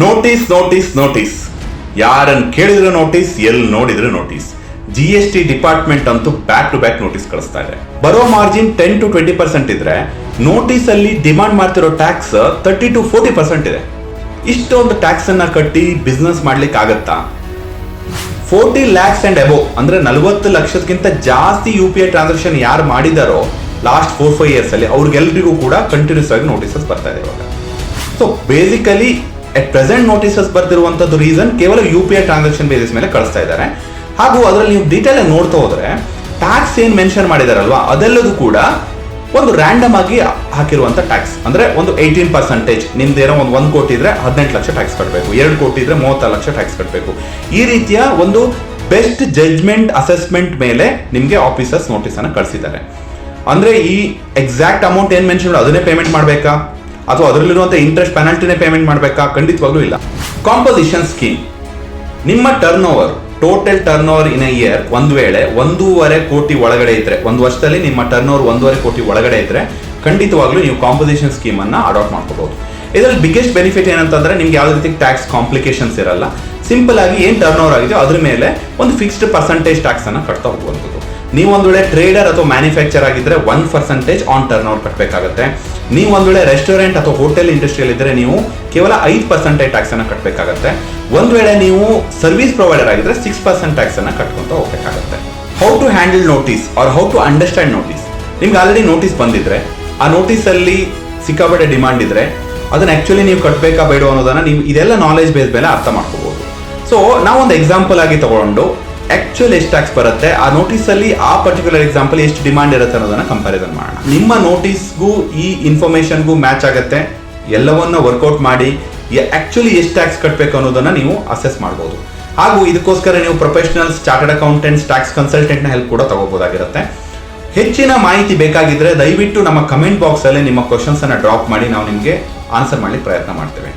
Notice notice notice ಯಾರನ್ನು ಕೇಳಿದ್ರೆ notice ಎಲ್ಲಿ ನೋಡಿದ್ರೆ notice G S T department ಅಂತೂ ಬ್ಯಾಕ್ ಟು ಬ್ಯಾಕ್ ನೋಟಿಸ್ ಕಳಿಸ್ತಾ ಇದೆ. ಬರೋ margin ten to twenty percent ಇದ್ರೆ ನೋಟಿಸ್ ಅಲ್ಲಿ ಡಿಮಾಂಡ್ ಮಾಡ್ತಿರೋ tax thirty to forty percent ಇದೆ. ಇಷ್ಟೊಂದು ಟ್ಯಾಕ್ಸ್ ಅನ್ನ ಕಟ್ಟಿ ಬಿಸ್ನೆಸ್ ಮಾಡ್ಲಿಕ್ಕೆ ಆಗತ್ತಾ? ಫೋರ್ಟಿ ಲ್ಯಾಕ್ಸ್ ಅಂಡ್ ಅಬೋ ಅಂದ್ರೆ ನಲವತ್ತು ಲಕ್ಷಕ್ಕಿಂತ ಜಾಸ್ತಿ ಯು ಪಿ ಐ ಟ್ರಾನ್ಸಾಕ್ಷನ್ ಯಾರು ಮಾಡಿದಾರೋ ಲಾಸ್ಟ್ ಫೋರ್ ಫೈವ್ ಇಯರ್ಸ್ ಅಲ್ಲಿ ಅವ್ರಿಗೆಲ್ರಿಗೂ ಕೂಡ ಕಂಟಿನ್ಯೂಸ್ ಆಗಿ ನೋಟಿಸಸ್ ಬರ್ತಾ ಇದೆ ಇವಾಗ. So basically at present notices ಬರ್ತಿರುವಂತದ್ದು reason ಕೇವಲ U P I transaction basis ಮೇಲೆ ಕಳಿಸ್ತಾ ಇದ್ದಾರೆ ಹಾಗೂ ಅದರಲ್ಲಿ ನೀವು ಡೀಟೇಲ್ ಆಗಿ ನೋಡ್ತಾ ಹೋದ್ರೆ ಟ್ಯಾಕ್ಸ್ ಏನ್ ಮೆನ್ಷನ್ ಮಾಡಿದಾರಲ್ವಾ ಅದೆಲ್ಲದೂ ಕೂಡ ಒಂದು ರ್ಯಾಂಡಮ್ ಆಗಿ ಹಾಕಿರುವಂತ ಟ್ಯಾಕ್ಸ್ ಅಂದ್ರೆ ಒಂದು ಏಯ್ಟೀನ್ ಪರ್ಸೆಂಟೇಜ್ ನಿಮ್ದೇನೋ ಒಂದು ಒಂದು ಕೋಟಿ ಇದ್ರೆ ಹದಿನೆಂಟು ಲಕ್ಷ ಟ್ಯಾಕ್ಸ್ ಕಟ್ಟಬೇಕು ಎರಡು ಕೋಟಿ ಇದ್ರೆ ಮೂವತ್ತಾರು ಲಕ್ಷ ಟ್ಯಾಕ್ಸ್ ಕಟ್ಟಬೇಕು ಈ ರೀತಿಯ ಒಂದು ಬೆಸ್ಟ್ ಜಡ್ಜ್ಮೆಂಟ್ ಅಸೆಸ್ಮೆಂಟ್ ಮೇಲೆ ನಿಮಗೆ ಆಫೀಸರ್ಸ್ ನೋಟಿಸ್ ಅನ್ನ ಕಳಿಸಿದ್ದಾರೆ. ಅಂದ್ರೆ ಈ ಎಕ್ಸಾಕ್ಟ್ ಅಮೌಂಟ್ ಏನ್ ಮೆನ್ಷನ್ ಅದನ್ನೇ ಪೇಮೆಂಟ್ ಮಾಡಬೇಕಾ? ಅಥವಾ ಅದರಲ್ಲಿರುವಂತ ಇಂಟ್ರೆಸ್ಟ್ ಪೆನಾಲ್ಟಿನೇ ಪೇಮೆಂಟ್ ಮಾಡಬೇಕಾ? ಖಂಡಿತವಾಗ್ಲೂ ಇಲ್ಲ. ಕಾಂಪೋಸಿಷನ್ ಸ್ಕೀಮ್ ನಿಮ್ಮ turnover total turnover in year ಒಂದು ವೇಳೆ ಒಂದೂವರೆ ಕೋಟಿ ಒಳಗಡೆ ಇದ್ರೆ, ಒಂದು ವರ್ಷದಲ್ಲಿ ನಿಮ್ಮ ಟರ್ನ್ ಓವರ್ ಒಂದೂವರೆ ಕೋಟಿ ಒಳಗಡೆ ಇದ್ರೆ, ಖಂಡಿತವಾಗ್ಲೂ ನೀವು ಕಾಂಪೋಸಿಷನ್ ಸ್ಕೀಮ್ ಅನ್ನ ಅಡಾಪ್ಟ್ ಮಾಡ್ಕೋಬಹುದು. ಇದರಲ್ಲಿ ಬಿಗ್ಗೆಸ್ಟ್ ಬೆನಿಫಿಟ್ ಏನಂತಂದ್ರೆ ನಿಮ್ಗೆ ಯಾವುದೇ ರೀತಿ ಟ್ಯಾಕ್ಸ್ ಕಾಂಪ್ಲಿಕೇಶನ್ಸ್ ಇರಲ್ಲ. ಸಿಂಪಲ್ ಆಗಿ ಏನ್ ಟರ್ನ್ ಓವರ್ ಆಗಿದೆಯೋ ಅದ್ರ ಮೇಲೆ ಒಂದು ಫಿಕ್ಸ್ಡ್ ಪರ್ಸೆಂಟೇಜ್ ಟ್ಯಾಕ್ಸ್ ಅನ್ನ ಕಟ್ತಾ ಹೋಗುವಂಥದ್ದು. ನೀವು ಒಂದ್ ವೇಳೆ ಟ್ರೇಡರ್ ಅಥವಾ ಮ್ಯಾನುಫ್ಯಾಕ್ಚರ್ ಆಗಿದ್ರೆ one percentage on turnover ಕಟ್ಟಬೇಕಾಗುತ್ತೆ ನೀವು ಒಂದು ವೇಳೆ ರೆಸ್ಟೋರೆಂಟ್ ಅಥವಾ ಹೋಟೆಲ್ ಇಂಡಸ್ಟ್ರಿಯಲ್ಲಿ ಇದ್ದರೆ ನೀವು ಕೇವಲ ಐದು ಪರ್ಸೆಂಟೇಜ್ ಟ್ಯಾಕ್ಸ್ ಅನ್ನ ಕಟ್ಟಬೇಕಾಗುತ್ತೆ ಒಂದ್ ವೇಳೆ ನೀವು ಸರ್ವಿಸ್ ಪ್ರೊವೈಡರ್ ಆಗಿದ್ರೆ ಸಿಕ್ಸ್ ಪರ್ಸೆಂಟ್ ಟ್ಯಾಕ್ಸ್ ಅನ್ನ ಕಟ್ಕೊಂತ ಹೋಗ್ಬೇಕಾಗುತ್ತೆ. How to handle notice or how to understand notice ನಿಮ್ಗೆ ಆಲ್ರೆಡಿ ನೋಟಿಸ್ ಬಂದಿದ್ರೆ, ಆ ನೋಟಿಸ್ ಅಲ್ಲಿ ಸಿಕ್ಕಾಪಟ್ಟೆ ಡಿಮಾಂಡ್ ಇದ್ರೆ, ಅದನ್ನ ಆಕ್ಚುಲಿ ನೀವು ಕಟ್ಟಬೇಕಾ ಬೇಡ ಅನ್ನೋದನ್ನ ನೀವು ಇದೆಲ್ಲ ನಾಲೆಜ್ ಬೇಸ್ ಮೇಲೆ ಅರ್ಥ ಮಾಡ್ಕೋಬಹುದು ಸೊ ನಾವೊಂದು ಎಕ್ಸಾಂಪಲ್ ಆಗಿ ತಗೊಂಡು ಆಕ್ಚುಲ್ ಎಷ್ಟು ಟ್ಯಾಕ್ಸ್ ಬರುತ್ತೆ. ಆ ನೋಟಿಸ್ ಅಲ್ಲಿ, ಆ ಪರ್ಟಿಕ್ಯುಲರ್ ಎಕ್ಸಾಂಪಲ್ ಎಷ್ಟು ಡಿಮಾಂಡ್ ಇರುತ್ತೆ ಅನ್ನೋದನ್ನ ಕಂಪ್ಯಾರಿಸನ್ ಮಾಡೋಣ. ನಿಮ್ಮ ನೋಟಿಸ್ಗೂ ಈ ಇನ್ಫಾರ್ಮೇಶನ್ಗೂ ಮ್ಯಾಚ್ ಆಗುತ್ತೆ. ಎಲ್ಲವನ್ನ ವರ್ಕೌಟ್ ಮಾಡಿ ಆಕ್ಚುಲಿ ಎಷ್ಟು ಟ್ಯಾಕ್ಸ್ ಕಟ್ಟಬೇಕು ಅನ್ನೋದನ್ನ ನೀವು ಅಸೆಸ್ ಮಾಡಬಹುದು ಹಾಗೂ ಇದಕ್ಕೋಸ್ಕರ ನೀವು ಪ್ರೊಫೆಷನಲ್ಸ್ ಚಾರ್ಟರ್ಡ್ ಅಕೌಂಟೆಂಟ್ಸ್ ಟ್ಯಾಕ್ಸ್ ಕನ್ಸಲ್ಟೆಂಟ್ನ ಹೆಲ್ಪ್ ಕೂಡ ತಗೋಬಹುದಾಗಿರುತ್ತೆ ಹೆಚ್ಚಿನ ಮಾಹಿತಿ ಬೇಕಾಗಿದ್ರೆ ದಯವಿಟ್ಟು ನಮ್ಮ ಕಮೆಂಟ್ ಬಾಕ್ಸ್ ಅಲ್ಲಿ ನಿಮ್ಮ ಕ್ವಶನ್ಸನ್ನು ಡ್ರಾಪ್ ಮಾಡಿ, ನಾವು ನಿಮಗೆ ಆನ್ಸರ್ ಮಾಡಲಿಕ್ಕೆ ಪ್ರಯತ್ನ ಮಾಡ್ತೇವೆ.